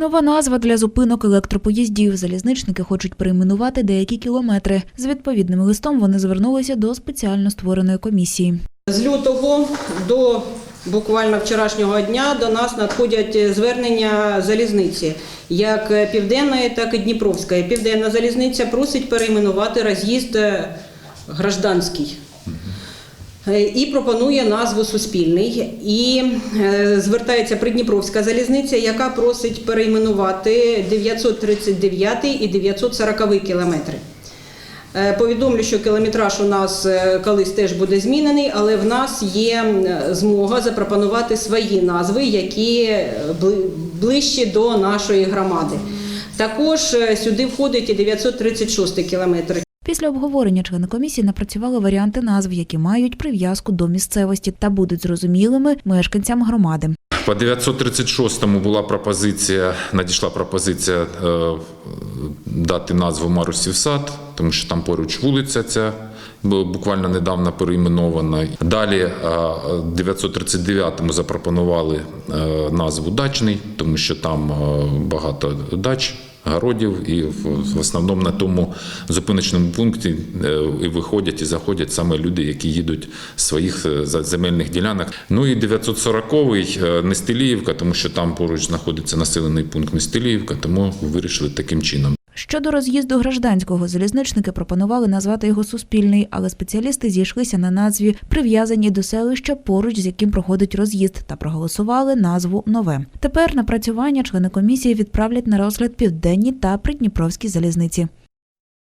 Нова назва для зупинок електропоїздів. Залізничники хочуть перейменувати деякі кілометри. З відповідним листом вони звернулися до спеціально створеної комісії. З лютого до буквально вчорашнього дня до нас надходять звернення залізниці, як південної, так і Дніпровської. Південна залізниця просить перейменувати роз'їзд е, гражданський. Е, І пропонує назву Суспільний. І е, звертається Придніпровська залізниця, яка просить перейменувати 939 і 940 кілометри. Е, Повідомлю, що кілометраж у нас колись теж буде змінений, але в нас є змога запропонувати свої назви, які ближчі до нашої громади. Також сюди входить і 936 кілометр. Після обговорення члени комісії напрацювали варіанти назв, які мають прив'язку до місцевості та будуть зрозумілими мешканцям громади. По 936-му була пропозиція, надійшла пропозиція е, дати назву Марусів сад, тому що там поруч вулиця ця буквально недавно перейменована. Далі е, 939-му запропонували е, назву Дачний, тому що там е, багато дач. Городів і в основному на тому зупиночному пункті е, і виходять і заходять саме люди, які їдуть з своїх е, земельних ділянок. Ну і 940-й е, Нестиліївка, тому що там поруч знаходиться населений пункт Нестиліївка, тому вирішили таким чином. Щодо роз'їзду гражданського, залізничники пропонували назвати його суспільний, але спеціалісти зійшлися на назві прив'язані до селища, поруч з яким проходить роз'їзд, та проголосували назву нове. Тепер напрацювання члени комісії відправлять на розгляд південні та придніпровські залізниці.